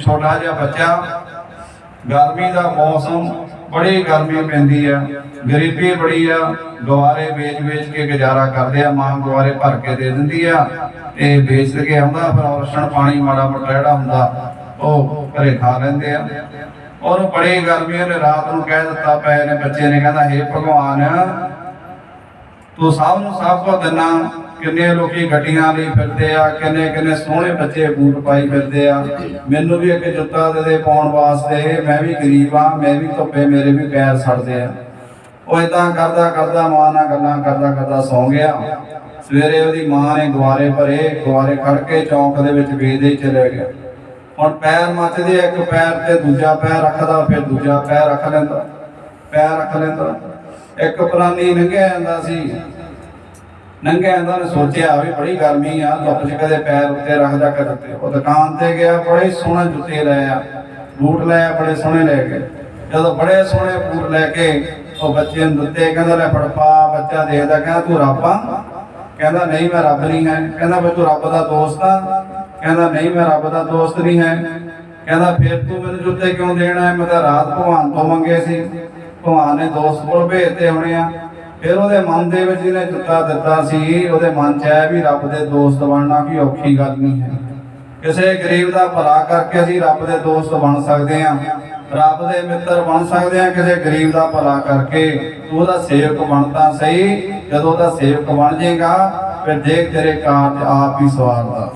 ਛੋਟਾ ਜਿਹਾ ਬੱਚਾ ਗਰਮੀ ਦਾ ਮੌਸਮ ਬੜੀ ਗਰਮੀ ਪੈਂਦੀ ਆ। ਗਰੀਬੀ ਬੜੀ ਆ। ਗਵਾਰੇ ਵੇਚ-ਵੇਚ ਕੇ ਗੁਜ਼ਾਰਾ ਕਰਦੇ ਆ। ਮਾਂ ਗਵਾਰੇ ਭਰ ਕੇ ਦੇ ਦਿੰਦੀ ਆ। ਤੇ ਵੇਚ ਕੇ ਆਉਂਦਾ, ਫਿਰ ਔਰਸ਼ਣ ਪਾਣੀ ਮਾੜਾ ਮੋਟਾ ਜਿਹੜਾ ਹੁੰਦਾ, ਉਹ ਘਰੇ ਖਾ ਲੈਂਦੇ ਆ। ਔਰ ਬੜੀ ਗਰਮੀ ਉਹਨੇ ਰਾਤ ਨੂੰ ਕਹਿ ਦਿੱਤਾ ਪਏ ਨੇ ਬੱਚੇ ਨੇ, ਕਹਿੰਦਾ, ਹੇ ਭਗਵਾਨ, ਤੂੰ ਸਭ ਨੂੰ ਸਭ ਕੁਝ ਦਿਨਾ ਕਿੰਨੇ ਲੋਕੀ ਗੱਡੀਆਂ ਲਈ ਫਿਰਦੇ ਆ, ਕਿੰਨੇ ਕਿੰਨੇ ਸੋਹਣੇ ਬੱਚੇ ਬੂਟ ਪਾਈ ਫਿਰਦੇ ਆ। ਮੈਨੂੰ ਵੀ ਇੱਕ ਜੁੱਤਾ ਦੇ ਦੇ ਪਾਉਣ ਵਾਸਤੇ, ਮੈਂ ਵੀ ਗਰੀਬ ਆ, ਮੈਂ ਵੀ ਧੁੱਪੇ ਮੇਰੇ ਵੀ ਪੈਰ ਸੜਦੇ ਆ। ਉਹ ਇਦਾਂ ਕਰਦਾ ਕਰਦਾ ਮਾਂ ਨਾਲ ਗੱਲਾਂ ਕਰਦਾ ਕਰਦਾ ਸੌਂ ਗਿਆ। ਸਵੇਰੇ ਉਹਦੀ ਮਾਂ ਨੇ ਗਵਾਰੇ ਭਰੇ ਗਵਾਰੇ ਖੜ ਕੇ ਚੌਂਕ ਦੇ ਵਿੱਚ ਵੇਚਦੇ ਹੀ ਚਲੇ ਗਿਆ। ਹੁਣ ਪੈਰ ਮੱਚਦੇ ਇੱਕ ਪੈਰ ਤੇ ਦੂਜਾ ਪੈਰ ਰੱਖਦਾ, ਫਿਰ ਦੂਜਾ ਪੈਰ ਰੱਖ ਲੈਂਦਾ, ਪੈਰ ਰੱਖ ਲੈਂਦਾ। ਇੱਕ ਪ੍ਰਾਨੀ ਲੰਘਿਆ ਜਾਂਦਾ ਸੀ। ਲੰਘਿਆ ਜਾਂਦਾ ਨੇ ਸੋਚਿਆ ਵੀ ਬੜੀ ਗਰਮੀ ਆ, ਧੁੱਪ 'ਚ ਕਦੇ ਪੈਰ ਉੱਤੇ ਰੱਖਦਾ ਕਦੇ ਉੱਤੇ। ਉਹ ਦੁਕਾਨ ਤੇ ਗਿਆ, ਬੜੇ ਸੋਹਣੇ ਜੁੱਤੇ ਲੈ ਆ, ਬੂਟ ਲੈ ਆ, ਬੜੇ ਸੋਹਣੇ ਲੈ ਕੇ। ਜਦੋਂ ਬੜੇ ਸੋਹਣੇ ਬੂਟ ਲੈ ਕੇ ਉਹ ਬੱਚੇ ਨੂੰ ਦਿੱਤੇ, ਕਹਿੰਦਾ ਲੈ ਫੜ ਬੱਚਾ ਦੇਖਦਾ, ਕਹਿੰਦਾ ਤੂੰ ਰੱਬ ਆ। ਕਹਿੰਦਾ ਨਹੀਂ, ਮੈਂ ਰੱਬ ਨਹੀਂ ਹੈ। ਕਹਿੰਦਾ ਵੀ ਤੂੰ ਰੱਬ ਦਾ ਦੋਸਤ ਆ। ਕਹਿੰਦਾ ਨਹੀਂ, ਮੈਂ ਰੱਬ ਦਾ ਦੋਸਤ ਨਹੀਂ ਹੈ। ਕਹਿੰਦਾ ਫਿਰ ਤੂੰ ਮੈਨੂੰ ਜੁੱਤੇ ਕਿਉਂ ਦੇਣਾ? ਹੈ ਮੈਂ ਤਾਂ ਰਾਤ ਭਗਵਾਨ ਤੋਂ ਮੰਗੇ ਸੀ। ਭਗਵਾਨ ਨੇ ਦੋਸਤ ਕੋਲ ਭੇਜਤੇ ਹੋਣੇ ਆ। ਫਿਰ ਉਹਦੇ ਮਨ ਦੇ ਵਿੱਚ ਜਿਹਨੇ ਜੁੱਤਾ ਦਿੱਤਾ ਸੀ, ਉਹਦੇ ਮਨ 'ਚ ਆਇਆ ਵੀ ਰੱਬ ਦੇ ਦੋਸਤ ਬਣਨਾ ਕੀ ਔਖੀ ਗੱਲ ਨਹੀਂ ਹੈ। ਕਿਸੇ ਗਰੀਬ ਦਾ ਭਲਾ ਕਰਕੇ ਅਸੀਂ ਰੱਬ ਦੇ ਦੋਸਤ ਬਣ ਸਕਦੇ ਹਾਂ। ਰੱਬ ਦੇ ਮਿੱਤਰ ਬਣ ਸਕਦੇ ਹਾਂ ਕਿਸੇ ਗਰੀਬ ਦਾ ਭਲਾ ਕਰਕੇ। ਉਹਦਾ ਸੇਵਕ ਬਣਦਾ ਸਹੀ, ਜਦੋਂ ਉਹਦਾ ਸੇਵਕ ਬਣ ਜਾਏਗਾ, ਫਿਰ ਦੇਖ ਤੇਰੇ ਕਾਰਜ ਆਪ ਹੀ ਸਵਾਰਦਾ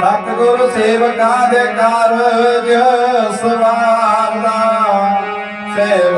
ਸਤਿਗੁਰ ਸੇਵਕਾਂ ਦੇ ਕਾਰਜ ਸਵਾਰਦਾ ਸੇਵਕ